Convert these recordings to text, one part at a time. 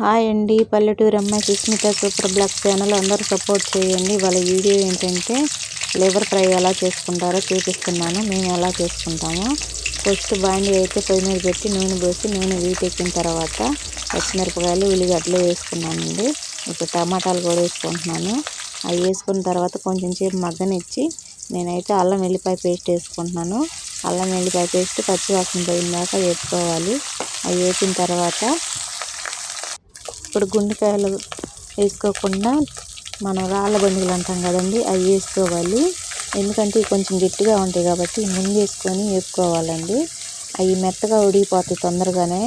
Hi అండి. పల్లెటూరు అమ్మాయి సుస్మిత సూపర్ బ్లాక్ ఛానల్ అందరూ సపోర్ట్ చేయండి. వాళ్ళ వీడియో ఏంటంటే లివర్ ఫ్రై ఎలా చేసుకుంటారో చూపిస్తున్నాను. మేము ఎలా చేసుకుంటాము. ఫస్ట్ బాండి అయితే పొయ్యి మీద పెట్టి నూనె పోసి నూనె వీటెక్కిన తర్వాత పచ్చిమిరపకాయలు ఉల్లిగడ్డలు వేసుకున్నానండి. ఇప్పుడు టమాటాలు కూడా వేసుకుంటున్నాను. అవి వేసుకున్న తర్వాత కొంచెం సేపు మగ్గనిచ్చి నేనైతే అల్లం వెల్లిపాయ పేస్ట్ వేసుకుంటున్నాను. అల్లం వెల్లిపాయ పేస్ట్ పచ్చివాసన పోయిన దాకా వేసుకోవాలి అవి వేసిన తర్వాత ఇప్పుడు గుండెకాయలు వేసుకోకుండా మనం రాళ్ళ బండులు అంటాం కదండి అవి వేసుకోవాలి. ఎందుకంటే కొంచెం గట్టిగా ఉంటాయి కాబట్టి ముందు వేసుకొని వేసుకోవాలండి అవి మెత్తగా ఉడిగిపోతాయి తొందరగానే.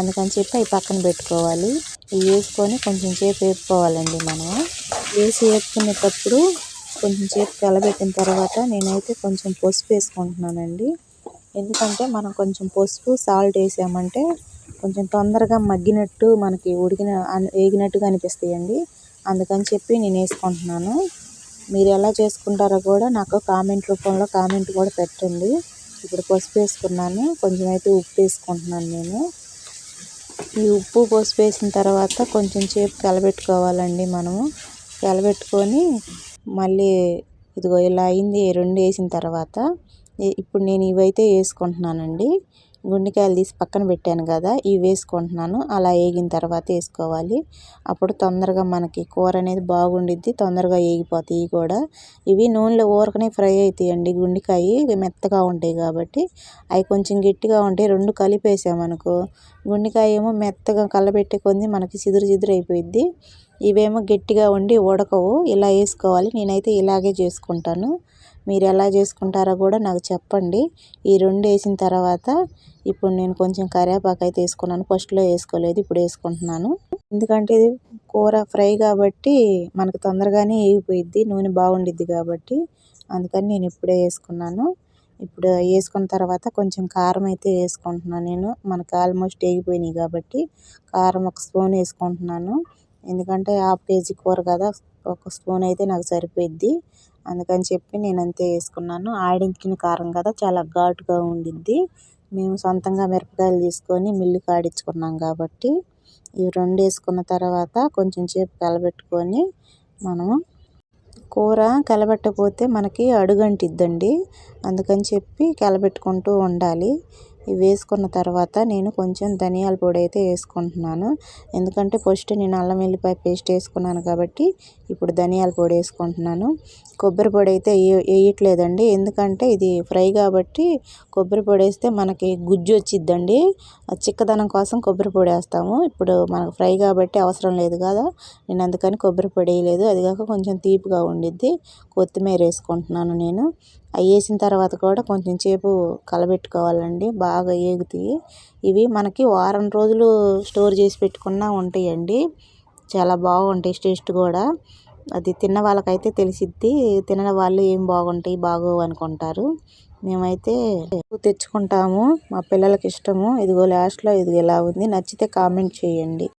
అందుకని చెప్పి అవి పక్కన పెట్టుకోవాలి. ఇవి వేసుకొని కొంచెం సేపు వేపుకోవాలండి మనం. వేసి వేపుకునేటప్పుడు కొంచెం సేపు కలబెట్టిన తర్వాత నేనైతే కొంచెం పసుపు వేసుకుంటున్నానండి. ఎందుకంటే మనం కొంచెం పసుపు సాల్ట్ వేసామంటే కొంచెం తొందరగా మగ్గినట్టు మనకి ఉడికిన వేగినట్టుగా అనిపిస్తాయండి. అందుకని చెప్పి నేను వేసుకుంటున్నాను. మీరు ఎలా చేసుకుంటారో కూడా నాకు కామెంట్ రూపంలో కామెంట్ కూడా పెట్టండి. ఇప్పుడు పసుపు వేసుకున్నాను. కొంచెం అయితే ఉప్పు వేసుకుంటున్నాను నేను. ఈ ఉప్పు పసుపు వేసిన తర్వాత కొంచెం సేపు కలబెట్టుకోవాలండి మనము. కలబెట్టుకొని మళ్ళీ ఇదిగో ఇలా అయింది. రెండు వేసిన తర్వాత. ఇప్పుడు నేను ఇవైతే వేసుకుంటున్నానండి. గుండెకాయలు తీసి పక్కన పెట్టాను కదా ఇవి వేసుకుంటున్నాను. అలా వేగిన తర్వాత వేసుకోవాలి. అప్పుడు తొందరగా మనకి కూర అనేది బాగుండిద్ది తొందరగా వేగిపోతాయి కూడా. ఇవి నూనెలో ఊరకనే ఫ్రై అవుతాయండి గుండెకాయ ఇవి మెత్తగా ఉంటాయి కాబట్టి. అవి కొంచెం గట్టిగా ఉంటాయి రెండు కలిపేసామనుకో గుండెకాయ ఏమో మెత్తగా కలబెట్టే కొంది మనకి చిదురు చిదురు అయిపోయిద్ది. ఇవేమో గట్టిగా ఉండి ఉడకవు. ఇలా వేసుకోవాలి. నేనైతే ఇలాగే చేసుకుంటాను. మీరు ఎలా చేసుకుంటారో కూడా నాకు చెప్పండి. ఈ రెండు వేసిన తర్వాత ఇప్పుడు నేను కొంచెం కరివేపాకు అయితే వేసుకున్నాను. ఫస్ట్లో వేసుకోలేదు. ఇప్పుడు వేసుకుంటున్నాను. ఎందుకంటే ఇది కూర ఫ్రై కాబట్టి మనకు తొందరగానే వేగిపోయిద్ది. నూనె బాగుండిద్ది కాబట్టి అందుకని నేను ఇప్పుడే వేసుకున్నాను. ఇప్పుడు వేసుకున్న తర్వాత కొంచెం కారం అయితే వేసుకుంటున్నాను నేను. మనకు ఆల్మోస్ట్ వేగిపోయినాయి కాబట్టి కారం ఒక స్పూన్ వేసుకుంటున్నాను. ఎందుకంటే హాఫ్ కేజీ కూర కదా ఒక స్పూన్ అయితే నాకు సరిపోయిద్ది. అందుకని చెప్పి నేను అంతే వేసుకున్నాను. ఆడించిన కారం కదా చాలా ఘాటుగా ఉండిద్ది. మేము సొంతంగా మిరపకాయలు తీసుకొని మిల్లుకి ఆడించుకున్నాం కాబట్టి ఇవి రెండు వేసుకున్న తర్వాత కొంచెం సేపు కలబెట్టుకొని మనము కూర కలబెట్టకపోతే మనకి అడుగంటిద్దండి. అందుకని చెప్పి కలబెట్టుకుంటూ ఉండాలి. ఇవి వేసుకున్న తర్వాత నేను కొంచెం ధనియాల పొడి అయితే వేసుకుంటున్నాను. ఎందుకంటే ఫస్ట్ నేను అల్లం వెల్లిపాయ పేస్ట్ వేసుకున్నాను కాబట్టి ఇప్పుడు ధనియాల పొడి వేసుకుంటున్నాను. కొబ్బరి పొడి అయితే వేయట్లేదండి. ఎందుకంటే ఇది ఫ్రై కాబట్టి కొబ్బరి పొడి వేస్తే మనకి గుజ్జు వచ్చిద్దండి. చిక్కదనం కోసం కొబ్బరి పొడి వేస్తాము. ఇప్పుడు మనకు ఫ్రై కాబట్టి అవసరం లేదు కదా. నేను అందుకని కొబ్బరి పొడి వేయలేదు. అది కాక కొంచెం తీపిగా ఉండిద్ది. కొత్తిమీర వేసుకుంటున్నాను నేను. అవి వేసిన తర్వాత కూడా కొంచెం సేపు కలబెట్టుకోవాలండి. బాగా బాగా ఏగుతాయి ఇవి మనకి వారం రోజులు స్టోర్ చేసి పెట్టుకున్నా ఉంటాయండి. చాలా బాగుంటాయి టేస్ట్ కూడా. అది తిన్న వాళ్ళకైతే తెలిసిద్ది తినని వాళ్ళు ఏం బాగుంటాయి బాగోవు అనుకుంటారు. మేమైతే తెచ్చుకుంటాము మా పిల్లలకి ఇష్టము. ఇదిగో లాస్ట్లో ఇది ఎలా ఉంది నచ్చితే కామెంట్ చేయండి.